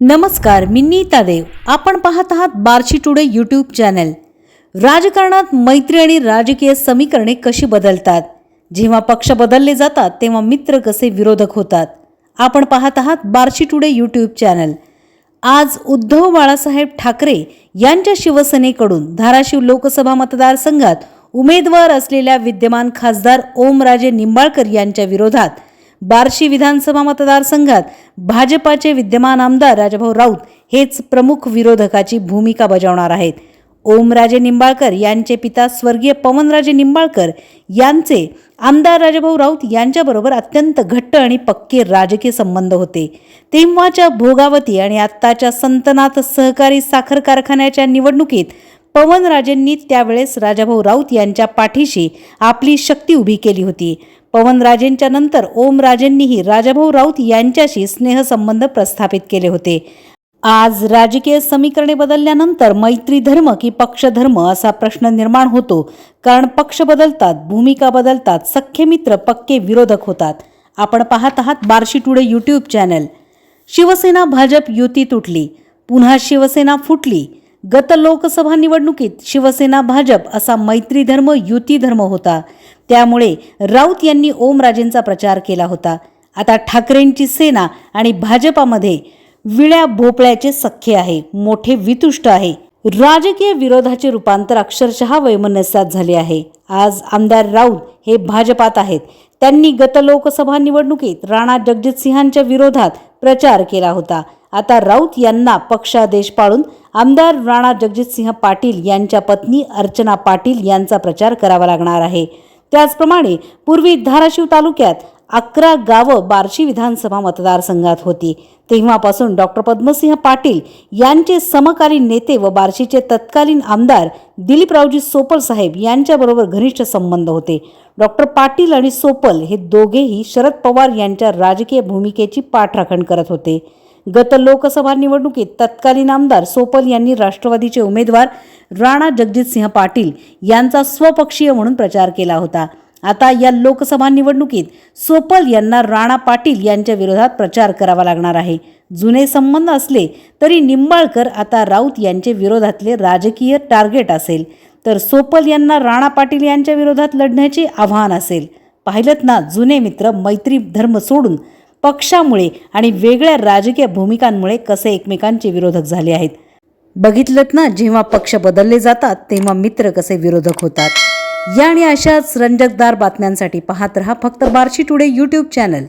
नमस्कार मी नीता देव. आपण पाहत आहात बार्शी टुडे यूट्यूब चॅनल. राजकारणात मैत्री आणि राजकीय समीकरणे कशी बदलतात? जेव्हा पक्ष बदलले जातात तेव्हा मित्र कसे विरोधक होतात? आपण पाहत आहात बार्शी टुडे यूट्यूब चॅनल. आज उद्धव बाळासाहेब ठाकरे यांच्या शिवसेनेकडून धाराशिव लोकसभा मतदारसंघात उमेदवार असलेल्या विद्यमान खासदार ओमराजे निंबाळकर यांच्या विरोधात बार्शी विधानसभा मतदारसंघात भाजपाचे विद्यमान आमदार राजाभाऊ राऊत हेच प्रमुख विरोधकाची भूमिका बजावणार आहेत. ओमराजे निंबाळकर यांचे पिता स्वर्गीय पवनराजे निंबाळकर यांचे आमदार राजाभाऊ राऊत यांच्याबरोबर अत्यंत घट्ट आणि पक्के राजकीय संबंध होते. तेव्हाच्या भोगावती आणि आत्ताच्या संतनाथ सहकारी साखर कारखान्याच्या निवडणुकीत पवनराजेंनी त्यावेळेस राजाभाऊ राऊत यांच्या पाठीशी आपली शक्ती उभी केली होती. पवनराजेंच्या नंतर ओमराजेंनीही राजाभाऊ राऊत यांच्याशी स्नेहसंबंध प्रस्थापित केले होते. आज राजकीय समीकरणे बदलल्यानंतर मैत्री धर्म की पक्षधर्म असा प्रश्न निर्माण होतो कारण पक्ष बदलतात भूमिका बदलतात सख्खे मित्र पक्के विरोधक होतात. आपण पाहत आहात Barshi today YouTube channel. Shiv Sena BJP युती तुटली. पुन्हा शिवसेना फुटली. गत लोकसभा निवडणुकीत शिवसेना भाजप असा मैत्री धर्म युती धर्म होता. त्यामुळे राऊत यांनी ओमराजेंचा प्रचार केला होता. आता ठाकरेंची सेना आणि भाजपामध्ये विळ्या भोपळ्याचे सख्खे आहे मोठे वितुष्ट आहे. राजकीय विरोधाचे रूपांतर अक्षरशः वैमनस्यात झाले आहे. आज आमदार राऊत हे भाजपात आहेत. त्यांनी गत लोकसभा निवडणुकीत राणा जगजितसिंहांच्या विरोधात प्रचार केला होता. आता राऊत यांना पक्षादेश पाळून आमदार राणा जगजितसिंह पाटील यांच्या पत्नी अर्चना पाटील यांचा प्रचार करावा लागणार आहे. त्याचप्रमाणे पूर्वी धाराशिव तालुक्यात अकरा गावं बार्शी विधानसभा मतदारसंघात होती. तेव्हापासून डॉक्टर पद्मसिंह पाटील यांचे समकालीन नेते व बार्शीचे तत्कालीन आमदार दिलीपरावजी सोपल साहेब यांच्याबरोबर घनिष्ठ संबंध होते. डॉक्टर पाटील आणि सोपल हे दोघेही शरद पवार यांच्या राजकीय भूमिकेची पाठराखण करत होते. गत लोकसभा निवडणुकीत तत्कालीन आमदार सोपल यांनी राष्ट्रवादीचे उमेदवार राणा जगजितसिंह पाटील यांचा स्वपक्षीय म्हणून प्रचार केला होता. आता या लोकसभा निवडणुकीत सोपल यांना राणा पाटील यांच्या विरोधात प्रचार करावा लागणार आहे. जुने संबंध असले तरी निंबाळकर आता राऊत यांचे विरोधातले राजकीय टार्गेट असेल. तर सोपल यांना राणा पाटील यांच्या विरोधात लढण्याचे आव्हान असेल. पाहिलं ना जुने मित्र मैत्री धर्म सोडून पक्षामुळे आणि वेगळ्या राजकीय भूमिकांमुळे कसे एकमेकांचे विरोधक झाले आहेत. बघितलं ना जेव्हा पक्ष बदलले जातात तेव्हा मित्र कसे विरोधक होतात. या आणि अशाच रंजकदार बातम्यांसाठी पाहत रहा फक्त बार्शी टुडे यूट्यूब चॅनल